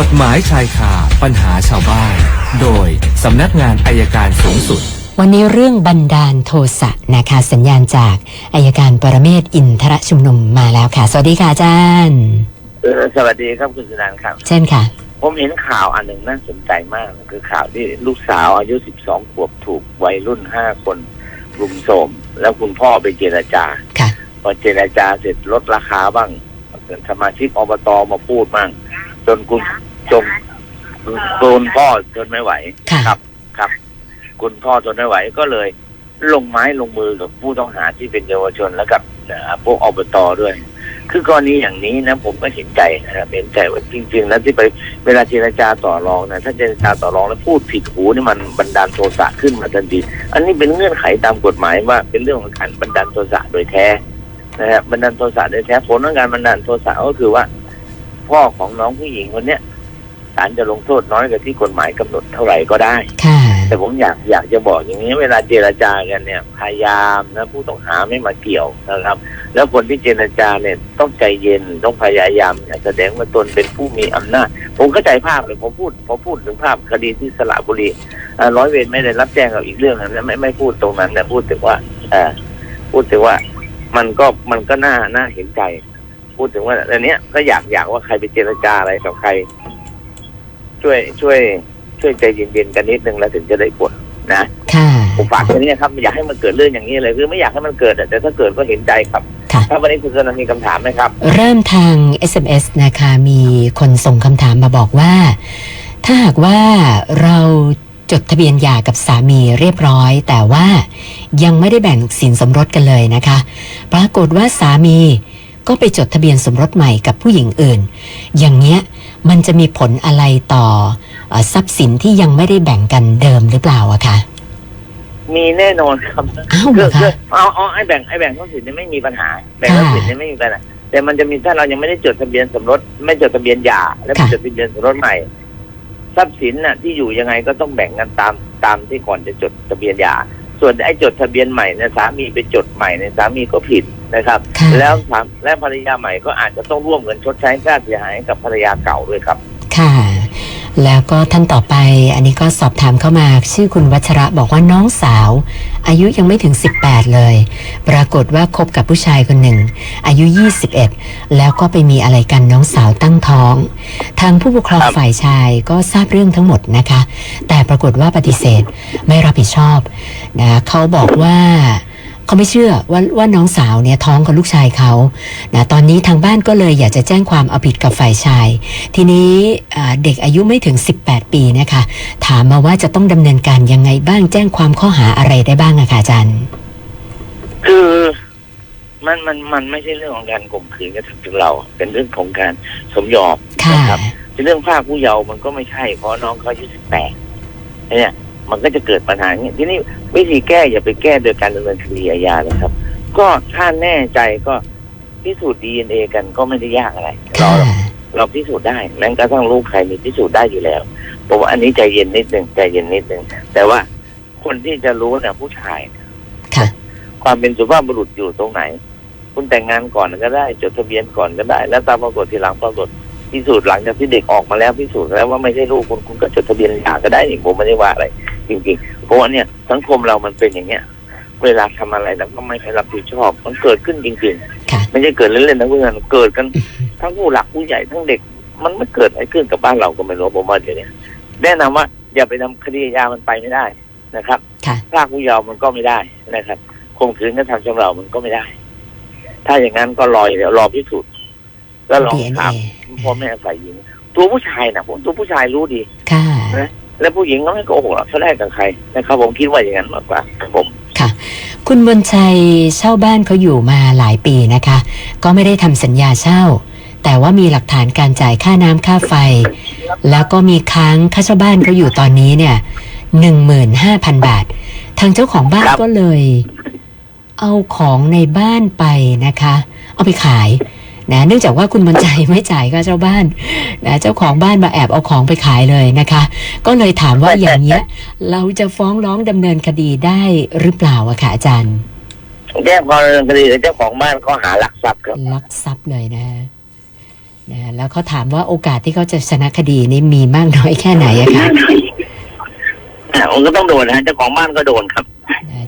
กฎหมายชายคาปัญหาชาวบ้าน โดยสำนักงานอายการสูงสุด วันนี้เรื่องบันดาลโทสะนะคะสัญญาณจากอายการปรเมศวร์อินทรชุมนุมมาแล้วค่ะ สวัสดีค่ะอาจารย์เออสวัสดีครับคุณสุนันท์ครับ เช่นค่ะ ผมเห็นข่าวอันหนึ่งน่าสนใจมาก คือข่าวที่ลูกสาวอายุ 12 ขวบถูกวัยรุ่น 5 คนรุมโทรมแล้วคุณพ่อไปเจรจาค่ะพอเจรจาเสร็จลดราคาบ้างสมาชิกอบตมาพูดบ้าง จนคุณจงคุณพ่อทนไม่ไหวค่ะ ครับครับ คุณพ่อทนไม่ไหวก็เลย ลงไม้ลงมือกับผู้ต้องหาที่เป็นเยาวชนแล้วกับเอ่อพวกอบตด้วย คือกรณีอย่างนี้นะ ผมก็เห็นใจนะครับเห็นใจว่าจริง ๆ แล้วที่ไปเวลาเจรจาต่อรองนะถ้าเจรจาต่อรองแล้วพูดผิดหูนี่มันบันดาลโทสะขึ้นมาทันทีอันนี้เป็นเงื่อนไขตามกฎหมายว่าเป็นเรื่องของการบันดาลโทสะโดยแท้นะครับบันดาลโทสะโดยแท้ผลของการบันดาลโทสะก็คือว่า พ่อของน้องผู้หญิงคนเนี้ยศาลจะลงโทษน้อยกว่าที่กฎหมายกำหนดเท่าไหร่ก็ได้ ค่ะ แต่ผมอยากอยากจะบอกอย่างนี้ เวลาเจรจากันเนี่ย พยายามนะผู้ต้องหาไม่มาเกี่ยวนะครับ แล้วคนที่เจรจาเนี่ยต้องใจเย็นต้องพยายามอย่าแสดงว่าตนเป็นผู้มีอำนาจ ผมเข้าใจภาพเลยผมพูดผมพูดถึงภาพคดีที่สระบุรีอ่าร้อยเวรไม่ได้รับแจ้งกับอีกเรื่องนึงนะไม่ไม่พูดตรงนั้นนะพูดถึงว่าเออพูดถึงว่ามันก็มันก็น่าน่าเห็นใจ พูดถึงว่าอันเนี้ยก็อยากอยากว่าใครไปเจรจาอะไรกับใคร ช่วยช่วย ช่วยใจเย็นๆกันนิดนึงแล้วถึงจะได้ผลนะค่ะ ผมฝากตรงนี้นะครับไม่อยากให้มันเกิดเรื่องอย่างนี้เลยคือไม่อยากให้มันเกิดอะแต่ถ้าเกิดก็เห็นใจครับค่ะ ถ้าวันนี้คุณสนันมีคำถามไหมครับ เริ่มทาง SMS นะคะมีคนส่งคำถามมาบอกว่า ถ้าหากว่าเราจดทะเบียนหย่ากับสามีเรียบร้อย แต่ว่ายังไม่ได้แบ่งสินสมรสกันเลยนะคะ ปรากฏว่าสามี ก็ไปจดทะเบียนสมรสใหม่กับผู้หญิงอื่น อย่างเงี้ยมันจะมีผลอะไรต่อเออทรัพย์สินที่ยังไม่ได้แบ่งกันเดิมหรือเปล่าอะคะมีแน่นอนครับอ้าวเหรคืออคืคะ อเอาเอาไอ้แบ่งไอ้แบ่งทรัพย์สินเนี่ยไม่มีปัญหา แบ่งทรัพย์สินเนี่ยไม่มีปัญหาแต่มันจะมีถ้าเรายังไม่ได้จดทะเบียนสมรสไม่จดทะเบียนหย่าและไม่ค่ะ จดทะเบียนสมรสใหม่ ทรัพย์สินน่ะที่อยู่ยังไงก็ต้องแบ่งกันตามตามที่ก่อนจะจดทะเบียนหย่า ส่วนไอ้จดทะเบียนใหม่เนี่ยสามีไปจดใหม่เนี่ยสามีก็ผิดนะครับ ค่ะ แล้วสามและภรรยาใหม่ก็อาจจะต้องร่วมเงินชดใช้ค่าเสียหายให้กับภรรยาเก่าด้วยครับ ค่ะ แล้วก็ท่านต่อไปอันนี้ก็สอบถามเข้ามาชื่อคุณวัชระบอกว่าน้องสาว อายุยังไม่ถึง 18 เลย ปรากฏว่าคบกับผู้ชายคนหนึ่ง อายุ 21 แล้วก็ไปมีอะไรกันน้องสาวตั้งท้อง ทางผู้ปกครองครับฝ่ายชายก็ทราบเรื่องทั้งหมดนะคะ แต่ปรากฏว่าปฏิเสธไม่รับผิดชอบนะเขาบอกว่า เขาไม่เชื่อว่าว่าน้องสาวเนี่ยท้องกับลูกชายเขานะตอนนี้ทางบ้านก็เลยอยากจะแจ้งความเอาผิดกับฝ่ายชาย ทีนี้อ่าเด็กอายุไม่ถึง 18 ปีนะคะ ถามมาว่าจะต้องดำเนินการยังไงบ้างแจ้งความข้อหาอะไรได้บ้างอะคะอาจารย์ คือมันมันมันไม่ใช่เรื่องของการข่มขืนกระทำชำเรา เป็นเรื่องของการสมยอมค่ะนะครับเรื่องภาคผู้เยาว์มันก็ไม่ใช่เพราะน้องเขาอายุสิบแปดเนี่ย มันก็จะเกิดปัญหาอย่างนี้ทีนี้วิธีแก้อย่าไปแก้โดยการดำเนินคดีอาญานะครับ ก็ถ้าแน่ใจก็พิสูจน์ดีเอ็นเอกันก็ไม่ได้ยากอะไรเราค่ะเราพิสูจน์ได้แม้กระทั่งลูกใครมีพิสูจน์ได้อยู่แล้วผมว่าอันนี้ใจเย็นนิดหนึ่งใจเย็นนิดหนึ่งแต่ว่าคนที่จะรู้เนี่ยผู้ชายค่ะความเป็นสุภาพบุรุษอยู่ตรงไหน คุณแต่งงานก่อนก็ได้ จดทะเบียนก่อนก็ได้ แล้วตามปรากฏทีหลังปรากฏ พิสูจน์หลังจากที่เด็กออกมาแล้วพิสูจน์แล้วว่าไม่ใช่ลูกคุณคุณก็จดทะเบียนหย่าก็ได้นี่ผมไม่ได้ว่าอะไรจริงๆเพราะว่าเนี่ยสังคมเรามันเป็นอย่างเนี้ยเวลาทำอะไรแล้วก็ไม่ใครรับผิดชอบ มันเกิดขึ้นจริงค่ะๆไม่ใช่เกิดเล่นๆนะเพื่อนเกิดกันทั้งผู้หลักผู้ใหญ่ทั้งเด็ก มันไม่เกิดอะไรขึ้นกับบ้านเราก็ไม่รู้ผมว่าเดี๋ยวนี้แนะนำว่าอย่าไปทำคดีอาญามันไปไม่ได้นะครับค่ะพรากผู้เยาว์มันก็ไม่ได้นะครับข่มขืนกระทำชำเรามันก็ไม่ได้ ถ้าอย่างนั้นก็รออย่างเดี๋ยวรอพิสูจน์ แล้วลอง DNA ถามพ่อแม่ฝ่ายหญิง ตัวผู้ชายนะผมตัวผู้ชายรู้ดี ค่ะ และผู้หญิงก็ไม่โกหกหรอกเขาได้กับใครนะครับผมคิดว่าอย่างนั้นมากกว่าครับผมค่ะคุณบนชัยเช่าบ้านเขาอยู่มาหลายปีนะคะ ก็ไม่ได้ทำสัญญาเช่า แต่ว่ามีหลักฐานการจ่ายค่าน้ำค่าไฟ แล้วก็มีค้างค่าเช่าบ้านเขาอยู่ตอนนี้เนี่ยหนึ่งหมื่นห้าพันบาท ทางเจ้าของบ้านครับ ก็เลย เอาของในบ้านไปนะคะ เอาไปขาย นะเนื่องจากว่าคุณบรรจัยไม่จ่ายค่าเช่าบ้านนะเจ้าของบ้านมาแอบเอาของไปขายเลยนะคะ ก็เลยถามว่าอย่างเงี้ย เราจะฟ้องร้องดำเนินคดีได้หรือเปล่าอะค่ะอาจารย์แจ้งความดำเนินคดีกับเจ้าของบ้านข้อหารักทรัพย์ครับลักทรัพย์เลยนะนะแล้วเขาถามว่าโอกาสที่เขาจะชนะคดีนี้มีมากน้อยแค่ไหนอะคะอะมันก็ต้องโดนนะฮะเจ้าของบ้านก็โดนครับนะ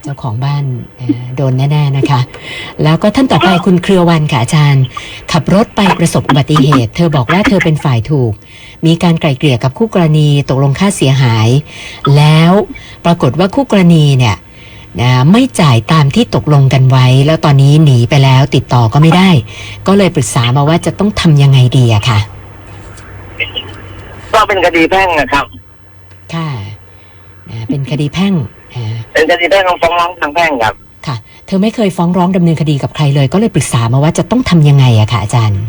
เจ้าของบ้านนะโดนแน่ๆนะคะ แล้วก็ท่านต่อไปคุณเครือวันค่ะอาจารย์ ขับรถไปประสบอุบัติเหตุ เธอบอกว่าเธอเป็นฝ่ายถูก มีการไกล่เกลี่ยกับคู่กรณีตกลงค่าเสียหาย แล้วปรากฏว่าคู่กรณีเนี่ยนะไม่จ่ายตามที่ตกลงกันไว้ แล้วตอนนี้หนีไปแล้วติดต่อก็ไม่ได้ ก็เลยปรึกษามาว่าจะต้องทำยังไงดีอะค่ะ ก็เป็นคดีแพ่งนะครับ ค่ะนะเป็นคดีแพ่งอ่า เป็นคดีแพ่งของฟ้องร้องทางแพ่งครับ ค่ะ เธอไม่เคยฟ้องร้องดำเนินคดีกับใครเลย ก็เลยปรึกษามาว่าจะต้องทำยังไงอะค่ะอาจารย์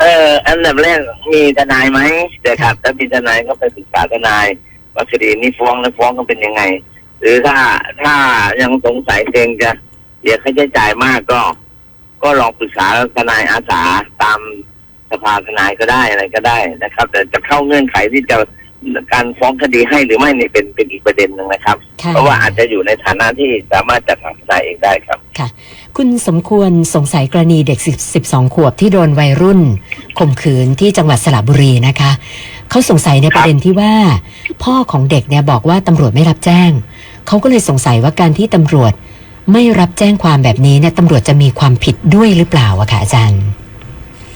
เอออันดับแรกมีทนายไหมแต่ครับถ้ามีทนายก็ไปปรึกษาทนายว่าคดีนี้ฟ้องแล้วฟ้องกันเป็นยังไง หรือถ้าถ้ายังสงสัยเกรงจะเสียค่าใช้จ่ายมากก็ ก็ลองปรึกษาทนายอาสาตามสภาทนายก็ได้อะไรก็ได้นะครับ แต่จะเข้าเงื่อนไขที่จะ การฟ้องคดีให้หรือไม่นี่เป็นเป็นอีกประเด็นหนึ่งนะครับ ค่ะ เพราะว่าอาจจะอยู่ในฐานะที่สามารถจัดหาทนายเองได้ครับคุณสมควรสงสัยกรณีเด็ก10 12 ขวบที่โดนวัยรุ่นข่มขืนที่จังหวัดสระบุรีนะคะ เขาสงสัยในประเด็นที่ว่า พ่อของเด็กเนี่ยบอกว่าตำรวจไม่รับแจ้ง เขาก็เลยสงสัยว่าการที่ตำรวจไม่รับแจ้งความแบบนี้เนี่ยตำรวจจะมีความผิดด้วยหรือเปล่าอะคะอาจารย์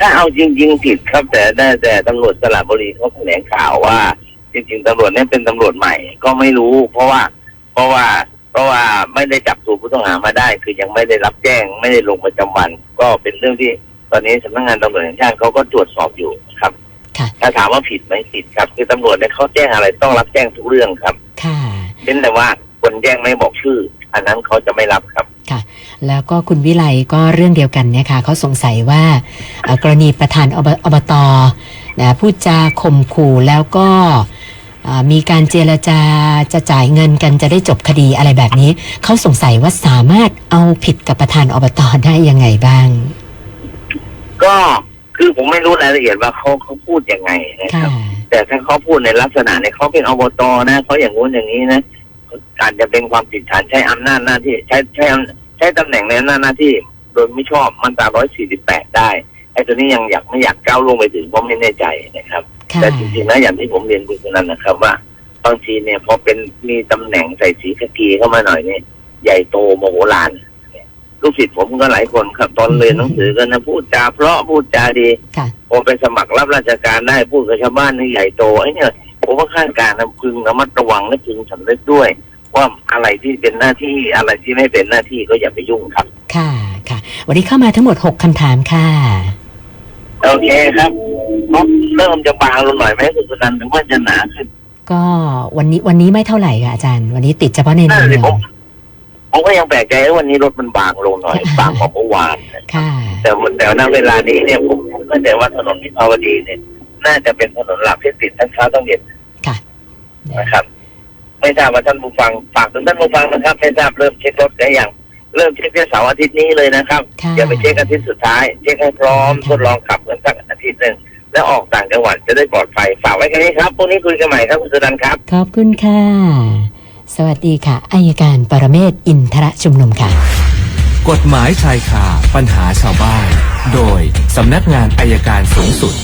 ถ้าเอาจริง ๆ ผิดครับแต่แต่แต่ตำรวจสระบุรีเขาแถลงข่าวว่าจ ริงๆตำรวจเนี่ยเป็นตำรวจใหม่ก็ไม่รู้ เพราะว่า เพราะว่า เพราะว่าไม่ได้จับตัวผู้ต้องหามาได้ คือยังไม่ได้รับแจ้ง ไม่ได้ลงประจำวัน ก็เป็นเรื่องที่ตอนนี้สำนักงานตำรวจแห่งชาติเขาก็ตรวจสอบอยู่ครับค่ะถ้าถามว่าผิดไหมผิดครับ คือตำรวจเนี่ยเขาแจ้งอะไรต้องรับแจ้งทุกเรื่องครับค่ะเป็นแต่ว่าคนแจ้งไม่บอกชื่อ อันนั้นเขาจะไม่รับครับแล้วก็คุณวิไลก็เรื่องเดียวกันนะคะเขาสงสัยว่าเอ่อกรณีประธานอบอบตนะพูดจาข่มขู่แล้วก็เอ่อ มีการเจรจาจะจ่ายเงินกันจะได้จบคดีอะไรแบบนี้ เขาสงสัยว่าสามารถเอาผิดกับประธานอบตได้ยังไงบ้าง ก็คือผมไม่รู้รายละเอียดว่าเขาเขาพูดยังไงนะคค่ะรับ แต่ถ้าเขาพูดในลักษณะเนี่ยเขาเป็นอบตนะเขาอย่างงู้นอย่างนี้นะอาจจะเป็นความผิดฐานใช้อำนาจหน้าที่ ใช้ใช้อำใช้ตำแหน่งในอำนาจหน้าที่ โดยไม่ชอบมาตรา148 ได้ไอ้ตัวนี้ยังอยากไม่อยากก้าวลงไปถึงเพราะไม่แน่ใจนะครับค่ะ แต่จริงๆนะอย่างที่ผมเรียนคุณคนนั้นนะครับ ว่าบางทีเนี่ยพอเป็นมีตำแหน่งใส่สีกากีเข้ามาหน่อยเนี่ยใหญ่โตโมโหลานลูกศิษย์ผมก็หลายคนครับ ตอนเรียนหนังสือกันนะพูดจาเพราะพูดจาดีค่ะพอไปสมัครรับราชการได้พูดกับชาวบ้านนี่ใหญ่โตไอ้เนี่ยผมว่าข้าราชการนะพึงระมัดระวังและพึงสำนึกด้วย ว่าอะไรที่เป็นหน้าที่อะไรที่ไม่เป็นหน้าที่ก็อย่าไปยุ่งครับ ค่ะค่ะ วันนี้เข้ามาทั้งหมด6คำถามค่ะ โอเคครับ เริ่มจะบางลงหน่อยไหมคุณสุนันท์ถึงว่าจะหนาขึ้นก็วันนี้วันนี้ไม่เท่าไหร่ค่ะอาจารย์ วันนี้ติดเฉพาะในนั่เมืนอสิงผมผมก็ยังแปลกใจว่าวันนี้รถมันบางลงหน่อยบางกว่าเมื่อวานค่ะ แต่แต่ณเวลานี้เนี่ยผมผมเข้าใจว่าถนนวิภาวดีเนี่ย น่าจะเป็นถนนหลักที่ติดทั้งเช้าทั้งเย็นค่ะนะครับ ไม่ทราบว่าท่านผู้ฟังฝากถึงท่านผู้ฟังนะครับ ไม่ทราบเริ่มเช็ครถได้ยังเริ่มเช็คแค่เสาร์อาทิตย์นี้เลยนะครับค่ะอย่าไปเช็คอาทิตย์สุดท้าย เช็คให้พร้อมทดลองขับกันสักอาทิตย์หนึ่ง แล้วออกต่างจังหวัดจะได้ปลอดภัยฝากไว้แค่นี้ครับพรุ่งนี้คุยกันใหม่ครับคุณสุดันครับ ขอบคุณค่ะ สวัสดีค่ะอายการปรเมศวร์อินทรชุมนุมค่ะ กฎหมายชายคาปัญหาชาวบ้าน โดยสำนักงานอายการสูงสุด